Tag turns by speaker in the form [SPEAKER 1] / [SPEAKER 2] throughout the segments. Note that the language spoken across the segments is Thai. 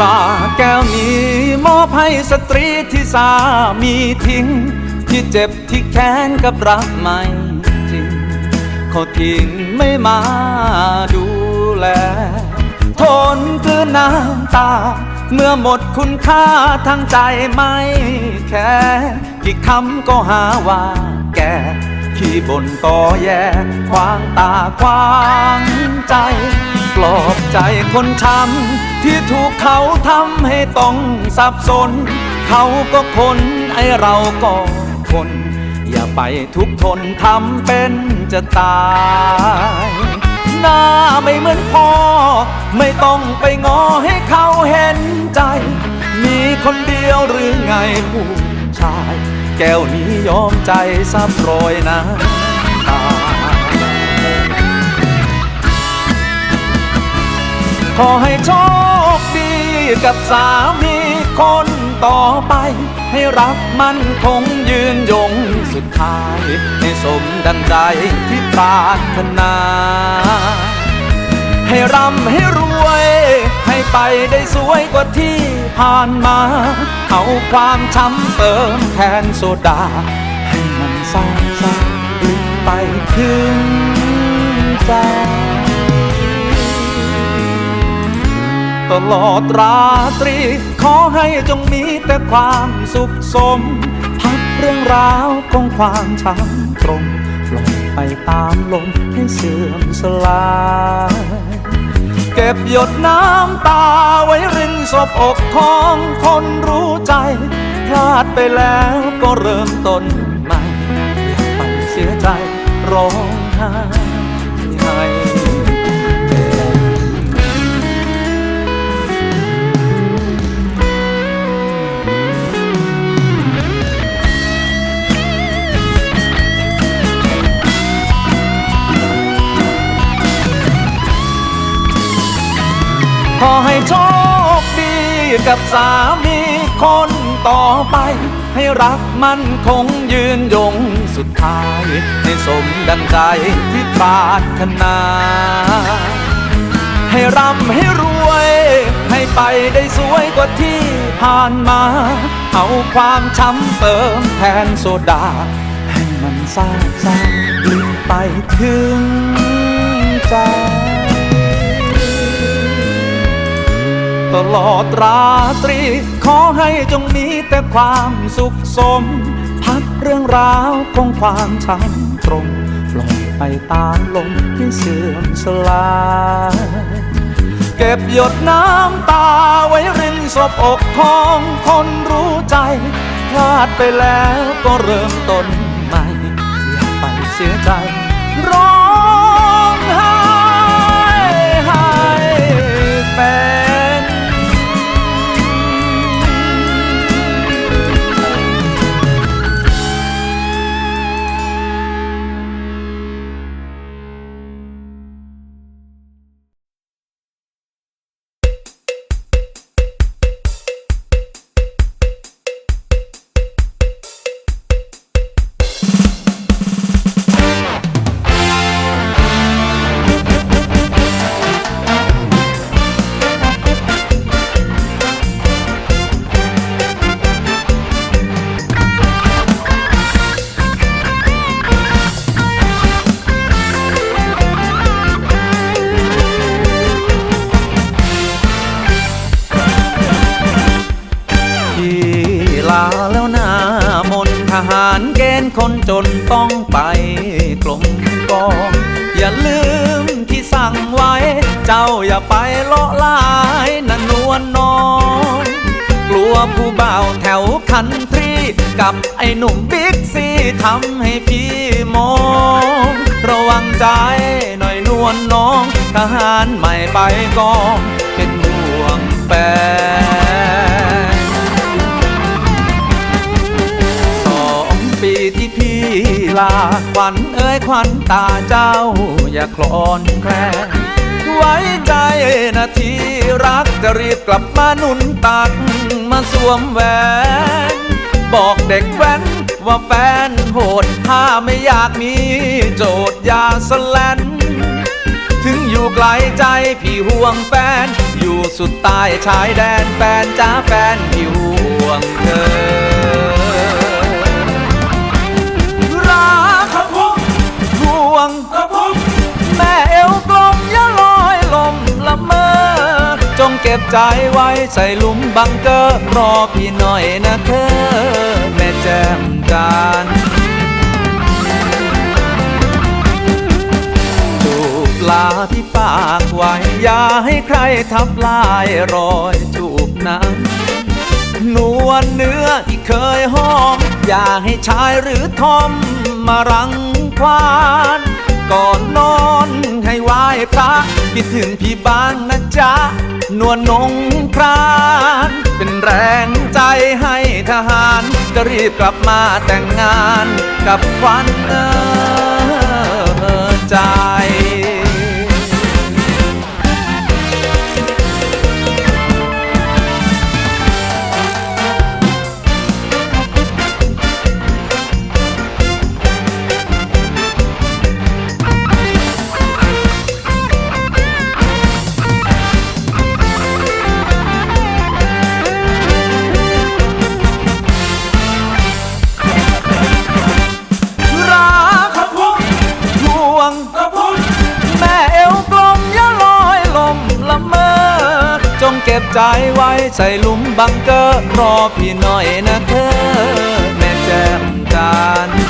[SPEAKER 1] ราแก้วนี้มอบให้สตรีที่สามีทิ้ง ที่เจ็บที่แค้นกับรักไม่จริงเขาทิ้งไม่มาดูแล ทนคือน้ำตา เมื่อหมดคุณค่าทางใจไม่แค่กี่คำก็หาว่าแกขี้บ่นต่อแย่ควางตาควางใจ ปลอบใจคนช้ำที่ถูกเขาทำให้ต้องสับสน เขาก็คนไอเราก็คน อย่าไปทุกข์ทนทำเป็นจะตายหน้าไม่เหมือนพ่อ ไม่ต้องไปงอให้เขาเห็นใจ มีคนเดียวหรือไงผู้ชาย แก้วนี้ยอมใจซับรอยน้ำ ขอให้โชคดีกับสามีคนต่อไป ให้รักมันคงยืนยงสุดท้าย ให้สมดังใจที่ปรารถนา ให้ร่ำให้รวย ให้ไปได้สวยกว่าที่ผ่านมา เอาความช้ำเติมแทนโซดา ให้มันซาซาลึกไปถึงใจ ตลอดราตรี ขอให้จงมีแต่ความสุขสม พักเรื่องราวของความช้ำตรงปล่อยไปตามลมให้เสื่อมสลายเก็บหยดน้ำตาไว้รินศพอกของคนรู้ใจ พลาดไปแล้วก็เริ่มต้นใหม่อย่าไปเสียใจร้องไห้ให้ ขอให้โชคดีกับสามีคนต่อไป ให้รักมันคงยืนยงสุดท้าย ให้สมดังใจที่ปรารถนา ให้ร่ำให้รวย ให้ไปได้สวยกว่าที่ผ่านมา เอาความช้ำเติมแทนโซดา ให้มันซาซาลึกไปถึงใจ ตลอดราตรี ขอให้จงมีแต่ความสุขสม พักเรื่องราวของความช้ำตรงปล่อยไปตามลมที่เสื่อมสลายเก็บหยดน้ำตาไว้รินศพอกของคนรู้ใจ พลาดไปแล้วก็เริ่มต้นใหม่อย่าไปเสียใจรอ องอย่าลืมที่สั่งไว้ เจ้าอย่าไปเลาะลายนันนวลน้อง กลัวผู้บ่าวแถวคันทรีกับไอ้หนุ่มบิ๊กซีทำให้พี่มอง ระวังใจหน่อยนวลน้องทหารใหม่ไปกองเป็นห่วงแฟน ลาขวัญเอ้ยขวัญตาเจ้า อย่าคลอนแคลนไว้ใจนะที่รักจะรีบกลับมาหนุนตักมาสวมแหวน บอกเด็กแว้นว่าแฟนโหดถ้าไม่อยากมีโจทย์ยาสแลนถึงอยู่ไกลใจพี่ห่วงแฟน อยู่สุดใต้ชายแดนแฟนจ้าแฟนที่ห่วงเธอ ก็บใจไว้ใส่ลุมบังเกอร์รอพี่หน่อยนะเธอ แม่แจ่มจันทร์จูบลาที่ฝากไว้ อย่าให้ใครทับลายรอยจูบนั้นนวลเนื้อที่เคยหอม อย่าให้ชายหรือทอมมารังควานก่อนนอนให้ไหว้พระคิดถึงพี่บ้างนะจ๊ะ นวลนงพราน เป็นแรงใจให้ทหาร จะรีบกลับมาแต่งงานกับควันเออใจ บใจไว้ใส่ลุมบังเกอร์รอพี่หน่อยนะเธอ แม่แจ่มจันทร์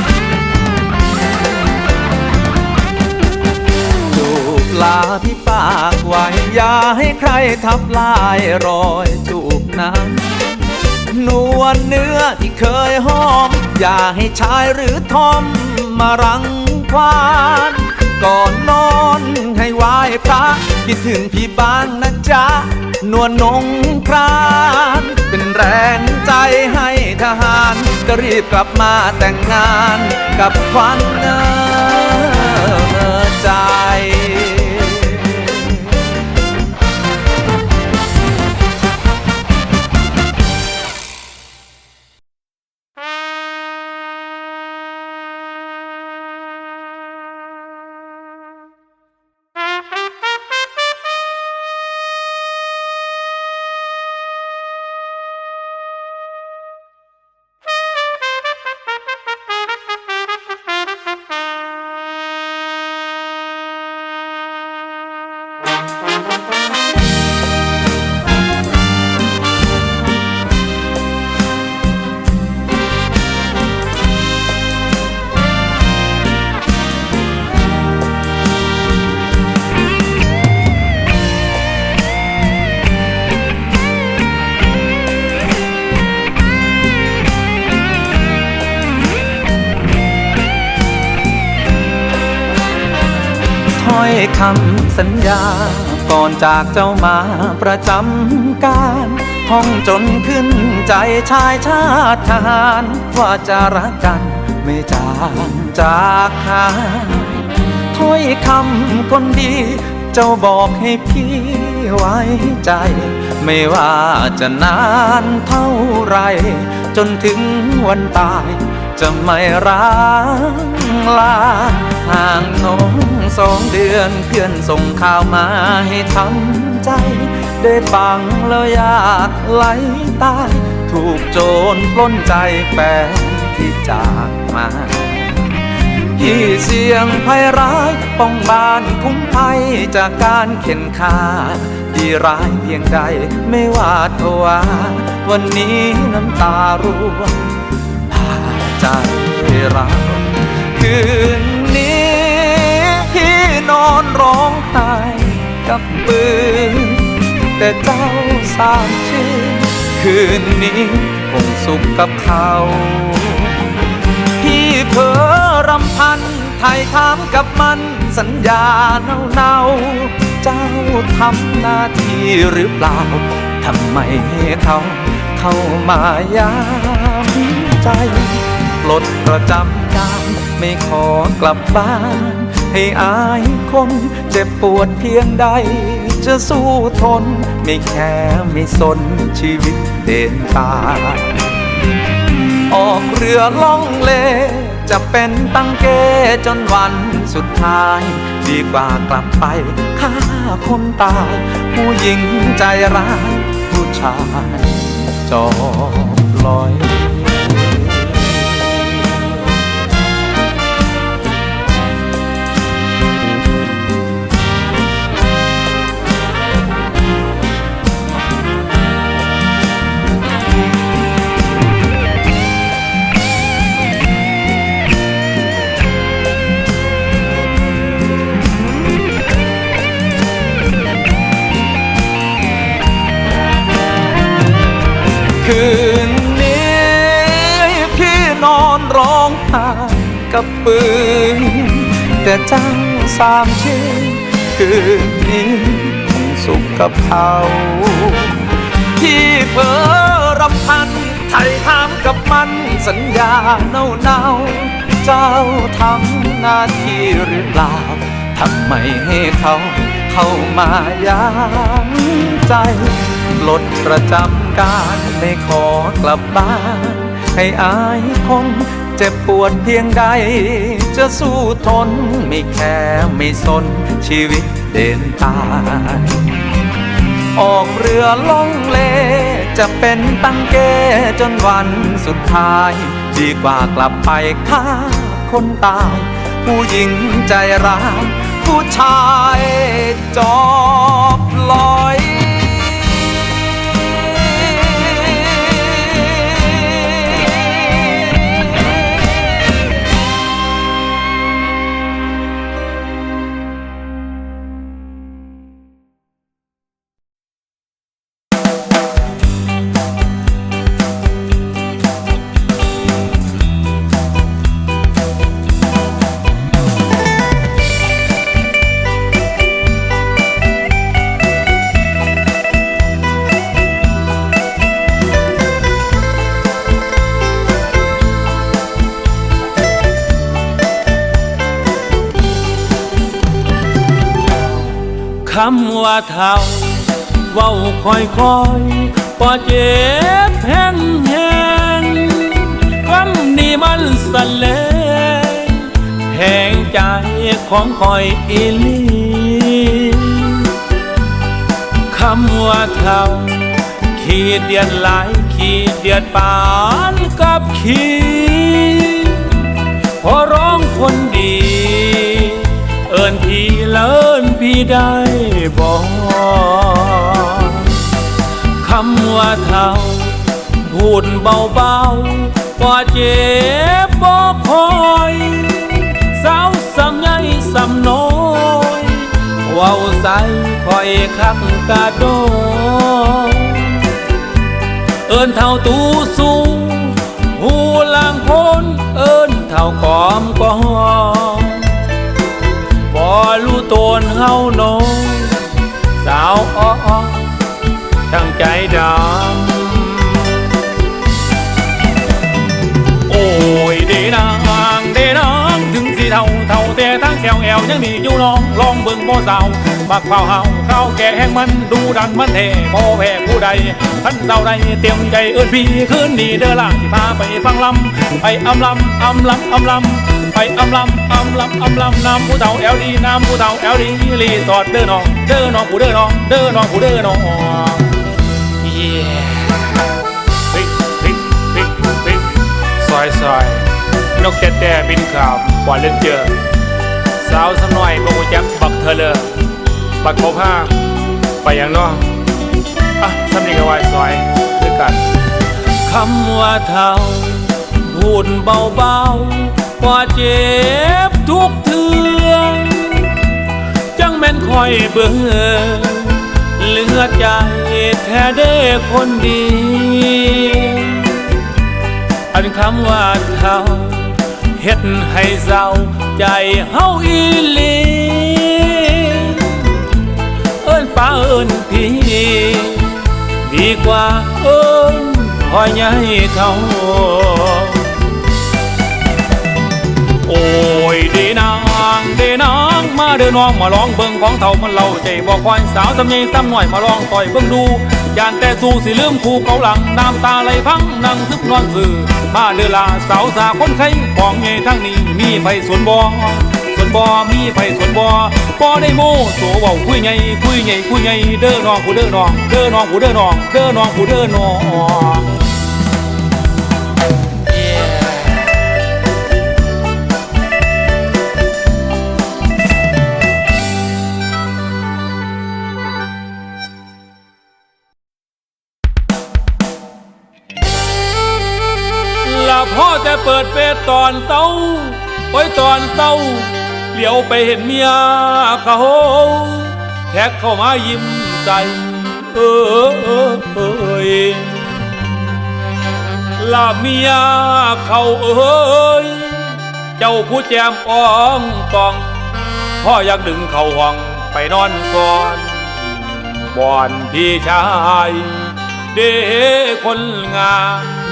[SPEAKER 1] จูบลาที่ฝากไว้อย่าให้ใครทับลายรอยจูบนั้นนวลเนื้อที่เคยหอม อย่าให้ชายหรือทอมมารังควานก่อนนอนให้ไหว้พระคิดถึงพี่บ้างนะจ๊ะ นวลนงครานเป็นแรงใจให้ทหาร จะรีบกลับมาแต่งงานกับควันนา คำสัญญา ก่อนจากเจ้ามาประจำการท่องจนขึ้นใจชายชาติทหาร ว่าจะรักกันไม่จางจากหายถ้อยคำคนดี เจ้าบอกให้พี่ไว้ใจ ไม่ว่าจะนานเท่าไร จนถึงวันตาย จะไม่ร้างลาห่างน้องสองเดือนเพื่อนส่งข่าวมาให้ทำใจ ได้ฟังแล้วอยากไหลตาย ถูกโจรปล้นใจแฟนที่จากมาพี่เสียงภัยร้ายป้องบ้านคุ้มภัยจากการเข็นฆ่าดีร้ายเพียงใดไม่วาดภาวาวันนี้น้ำตาร่วง ใจเราคืนนี้พี่นอนร้องไห้กับปืนแต่เจ้าสามชื่อคืนนี้คงสุขกับเขา พี่เพอรำพันไทยถามกับมันสัญญาเนาเนาเจ้าทำหน้าที่หรือเปล่าทำไมให้เขาเข้ามายามใจ ลดประจำการไม่ขอกลับบ้าน ให้อายคนเจ็บปวดเพียงใด จะสู้ทน ไม่แค่ไม่สนชีวิตเดินตาออกเรือล่องเล จะเป็นตั้งเกจนวันสุดท้าย ดีกว่ากลับไปฆ่าคนตาย ผู้หญิงใจร้าย ผู้ชายจอบลอย สามชื่อคืนนี้คงสุขกับเขาที่เพ้อรำพันไทยถามกับมันสัญญาเน่าเน่าเจ้าทำหน้าที่หรือเปล่าทำไมให้เขาเข้ามายังใจปลดประจำการไม่ขอกลับบ้าน ให้อายคงเจ็บปวดเพียงใด จะสู้ทนไม่แค่ไม่สนชีวิตเดินตาย ออกเรือล่องเล จะเป็นตั้งเกจนวันสุดท้าย ดีกว่ากลับไปฆ่าคนตาย ผู้หญิงใจร้ายผู้ชายจอบลอย
[SPEAKER 2] เท่าเว้าคอยคอยป่เจ็บแห้งแห้งคำนี้มันสันเลยแห่งใจของคอยอีลีคำว่าเท่าขีดเดียดหลายขีดเดียดปานกับขีพอร้องคนดี เอิญพี่ เลินพี่ได้บอกคำว่าเท่าพูดเบาๆว่าเจ็บบอกคอยสาวสำใหญ่สำน้อยเว้าใส่คอยคักกะโดเอินเท่าตูสูงหูลางคนเอินเท่ากอมกอมบ่รู้ ตัวเฮาน้องสาวอ้อช่างใจดำ วยังมีอยู่น้องลองเบิ่งบ่สาวบักเผาเฮาข้าวแก่แห้งมันดูดันมันเทบ่แพ้ผู้ใดท่านเจ้าใดเตรียมใจเอิ้นพี่คืนนี้เด้อล่ะที่พาไปฟังลำไปอำลำอำลำอำลำไปอำลำอำลำอำลำน้ำผู้เฒ่าแอลดีน้ำผู้เฒ่าแอลดีรีสอดเด้อน้องเด้อน้องผู้เด้อน้องเด้อน้องผู้เด้อน้องซอยซอยนกแต่แต่บินขามบ่เล่นเจอ สาวสน้อยบ่รู้จักบักเธอเลยบักโคผ้าไปอย่างน้ออะสำนีก็ไหวซอยด้วยกันคำว่าเท่าพูดเบาๆว่าเจ็บทุกเทือจังแม่นคอยเบื่อเลือใจแท้เด้คนดี อันคำว่าเท่า เฮ็ดให้เศร้าใจเฮาอีหลีเอิ้นป้าเอิ้นพี่ดีกว่าเอิ้นพ่อใหญ่เท่าโอ้ยเดนานางมาเดินน้องมาลองเบิ่งของเท่ามันเล่าใจบอกควายสาวทำใหญ่ทำหน่อมาลองต่อยเก่านแต่สู้สิลืมคู่เกาหลังน้ำตาไหลพังนั่งซึบนอนสื่อมาเดือลาสาวสาคนไข้ของเงยทั้งนี้มีไฟสวนบอสวนบอมีไฟสวนบอปอได้โม่โสเว้าคุยไงคุยไงคุยไงเด้อน้องผู้เด้อน้องเด้อน้องผู้เด้อน้องเด้อน้องผู้เด้อน้อง พ่อจะเปิดเฟซตอนเต้าโอ้ยตอนเต้าเหลียวไปเห็นเมียเขาแท็กเข้ามายิ้มใส่เออเออเอยละเมียเขาเอ้ยเจ้าผู้แจมอ่องตอง พ่ออยากดึงเขาห้องไปนอนซ้อนบอนพี่ชาย เด้คนงาม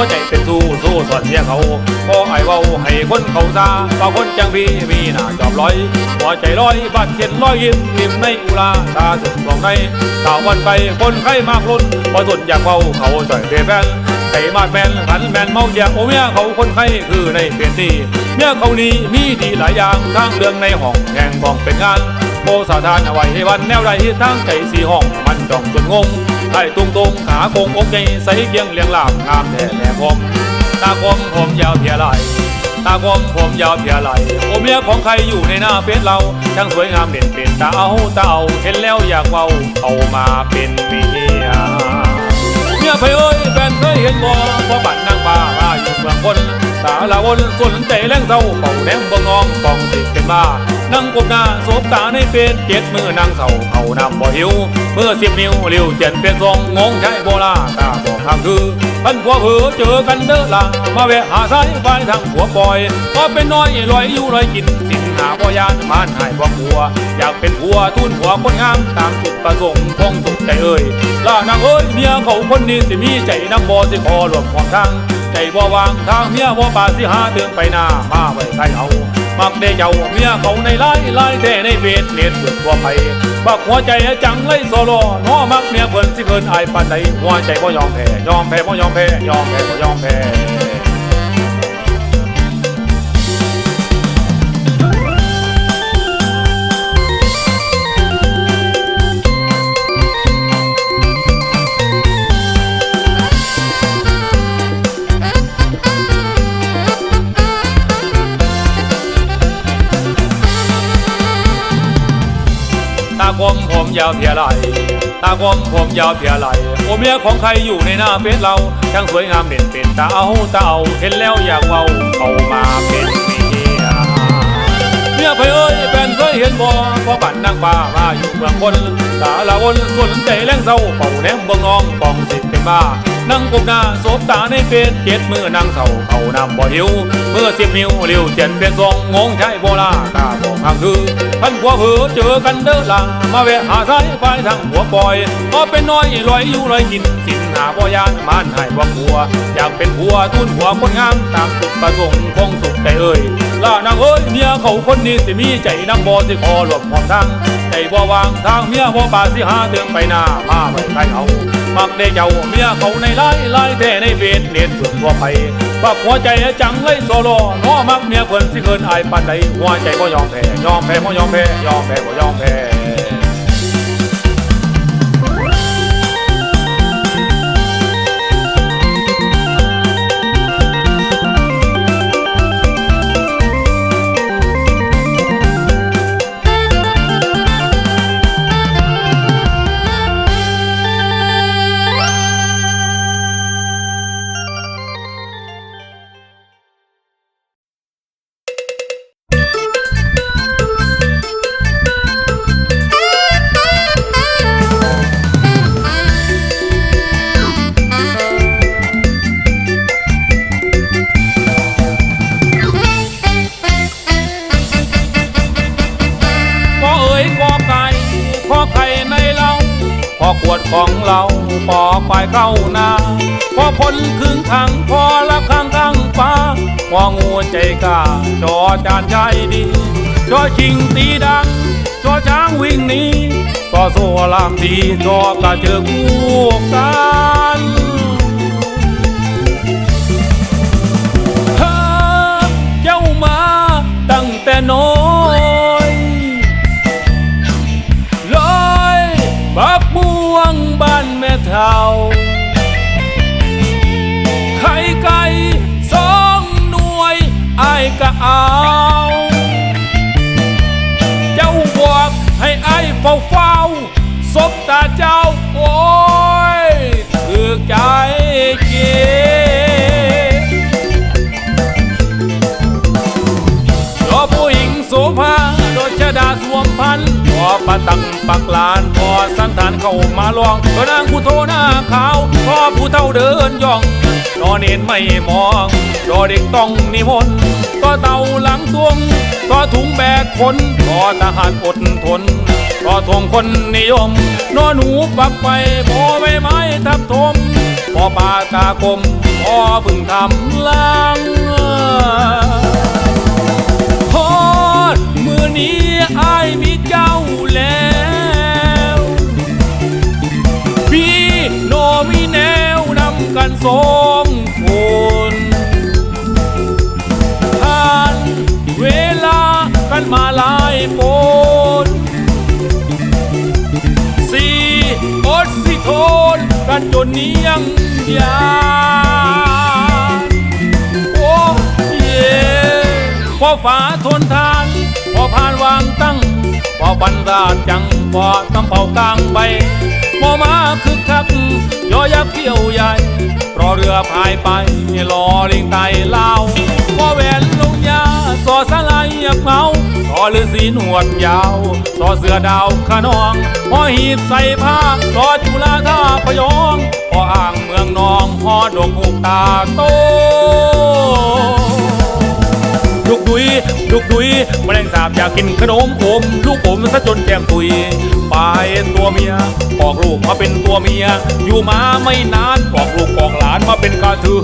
[SPEAKER 2] หัวใจเป็นสู้สู้สอนเมียเขาพอไอ้เว้าให้คนเขาซาว่าคนจังพี่มีหน้าจอบลอยหัวใจลอยบาดเจ็บลอยยิ้มยิ้มในอุลาตาสุดของในสาววันไปคนไข้มากล้นพอสนอยากเว้าเขาจ่อยเปแฟนไก่มาดแมนขันแมนเมาอยากโอเมียเขาคนไข้คือในเปลี่ยนที่เมียเขานี้มีดีหลายอย่างทางเรื่องในห้องแห่งบอกเป็นงานโบสาทานเอาไว้ให้วันแนวใดทางใจสีห้องมันจ้องจนงง ไอ้ตุงตงขาโกงอกใหญ่ใส่เกียงเลียงลามงามแท้แหลผมตาคมผมยาวเพียไหลตาคมผมยาวเพียไหลโอเมียของใครอยู่ในหน้าเฟซเราช่างสวยงามเด่นเป็นตาเอาตาเอาเห็นแล้วอยากเว้าเอามาเป็นเมียเมียไปเอ้ยแฟนเคยเห็นบ่พอบัดนางฟ้ามาอยู่เมืองคน สาลาวนส่วนใจแรงเศร้าเป่าแหนมบ่งองฟองสิเป็นมานั่งกบหน้าโศบตาในเป็นเจ็ดมือนางเศร้าเขานำบ่หิวเมื่อสิบนิ้วเลี้ยวเจ็ดเป็นทรงงงใช้โบราตาบอกทางคือพันผัวเผือเจอกันเด้อละมาแวะหาสายไฟทางหัวปล่อยก็เป็นน้อยลอยอยู่ลอยกินสินหาบ่ยานมานหายบ่กลัว อยากเป็นผัวทุนผัวคนงามตามจุดประสงค์คงสุขใจเอ่ยล่านางเอ้ยเมียเขาคนนี้สิมีใจนำบ่สิขอรวมความทาง ใจบ่วางทางเมียบ่ปาสิหาเตือนไปหน้ามาไว้ใครเอามักได้เจ้าเมียเขาในไล่ไล่แต่ในเวทเนียนเบือตัวไปบักหัวใจจังไล่โซโลน้อมักเมียเพิ่นสิเพิ่นอายปานใดหัวใจบ่ยอมแพ้ยอมแพ้บ่ยอมแพ้ยอมแพ้บ่ยอมแพ้ ยาวเพียไหลตากลมผมยาวเพียไหลโอเมียของใครอยู่ในหน้าเฟซเราช่างสวยงามเด่นเป็นตาเอาตาเอาเห็นแล้วอยากเว้าเอามาเป็นเมียเมียไปเอ้ยแฟนเคยเห็นบ่พอบัดนางฟ้ามาอยู่เมืองคนสาลาวนส่วนใจแรงเศร้าเป่าแหนมบ่งองปองสิเป็นบ้า นั่งกบหน้าโศบตาในเฟซเจ็ดมือนางเศร้าเขานำบ่หิวเมื่อสิบนิ้วเลี้ยวเจ็ดเป็นทรงงงใช้โบราตาบอกทางคือพันผัวเผือเจอกันเด้อละมาแวะหาสายไฟทางหัวปล่อยก็เป็นน้อยลอยอยู่ลอยกินสินหาบ่ยานมานให้บ่กลัว อยากเป็นผัวทุนผัวคนงามตามจุดประสงค์คงสุขใจเอ่ยล่านางเอ้ยเมียเขาคนนี้สิมีใจนำบ่สิขอหลบความทางใจบ่วางทางเมียบ่ป่าสิหาเตืองไปหน้ามาไว้ใครเอา มักได้เจ้าเมียเขาในไล่ไล่แท่ในเวทเลียนเพื่อกทั่วไปบักหัวใจจังเลยโซโลน้อมักเมียเพิ่นสิเกินอายปานใดหัวใจบ่ยอมแพ้ยอมแพ้บ่ยอมแพ้ยอมแพ้บ่ยอมแพ้ พอพ้นครึ่งทางพอละข้างข้างฟ้าพองูใจกล้าจอจานใจดีจอชิงตีดังจอช้างวิ่งหนีจอโซลามดีจอกระเจอคู่กันเจ้ามาตั้งแต่น้อยลอยบักม่วงบ้านแม่เท่า เอา เจ้าบอกให้ไอ้ายเฝ้าเฝ้าสบตาเจ้าโอ้ยถือใจเจ็บรอผู้หญิงโสภาโดยชดาสวมพันพอปะตังปักลานพอสันฐานเข้ามาลองก็นางผู้โทหน้าขาวพอผู้เท่าเดินย่องนอนเอ็นไม่มองรอเด็กต้องนิมนต์ ก็เต่าหลังตวงก็ถุงแบกคนก็ทหารอดทนก็ทวงคนนิยมนอหนูปักไปพอใบไม้ทับทมพอป่าตากมพอพึ่งทำลังพอดมือนี้อายมีเจ้าแล้วพี่โนมีแนวนำกันสอ กันจนนี้ยังยานโอ้เย่พอฝาทนทาน พอผ่านวางตั้ง พอบันดาลจัง พอตำเป่ากลางใบพอมาคึกคักยอยักเที่ยวใหญ่ รอเรือพายไปรอลิงไตเล่าพอแหวนลงยาสอสลายเงียบเมาสอฤาษีหนวดยาวสอเสือดาวขนองพอหีบใส่ผ้ารอจุฬาท่าพยอง นองพอดงอกตาโตลูกดุยลูกดุยแมลงสาบอยากกินขนมอมลูกอมซะจนแก้มตุยปลายตัวเมียปอกลูกมาเป็นตัวเมีย อยู่มาไม่นานปอกลูกปอกหลานมาเป็นกระถือ